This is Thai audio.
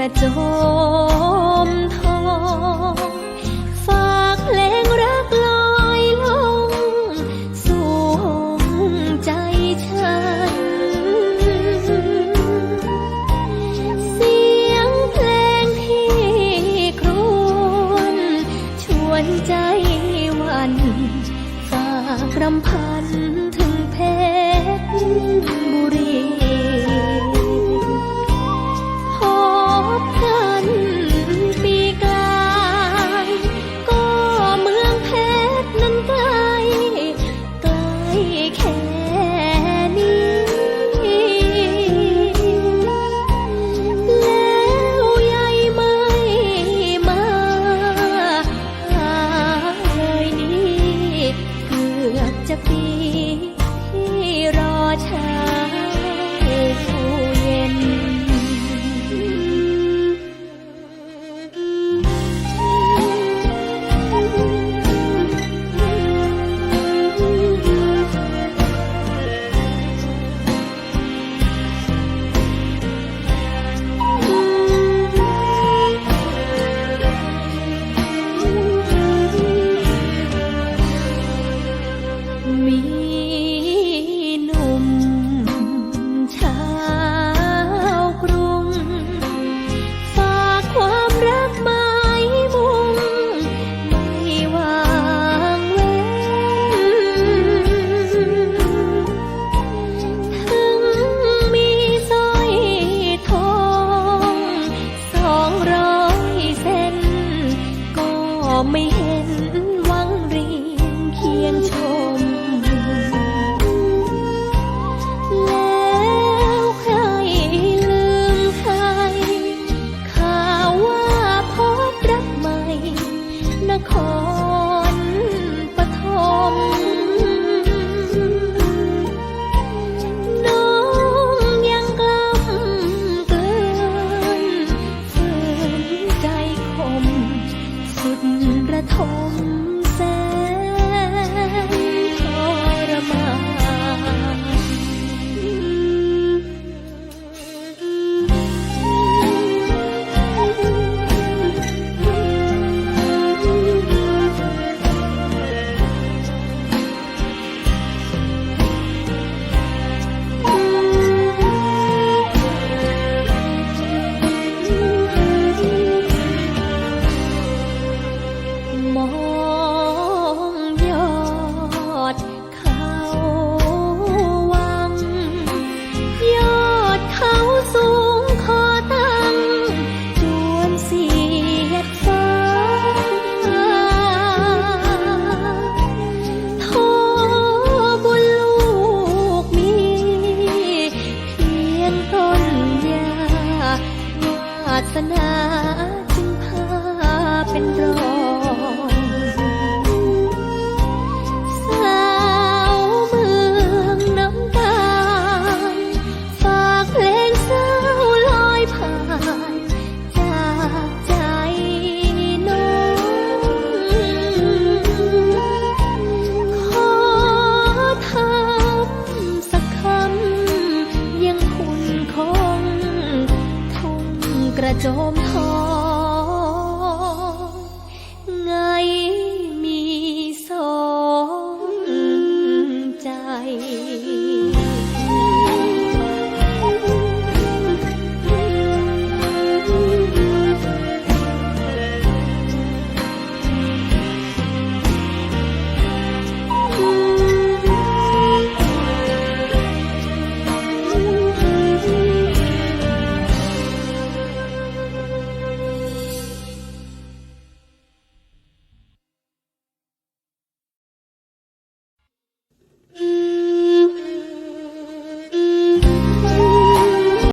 ระโจมทองฝากเพลงรักลอยลง สู่ห้องใจฉัน เสียงเพลงที่ครวญชวนใจวัน ฝากรำพัน me. ระทม สนา ระโจมทอ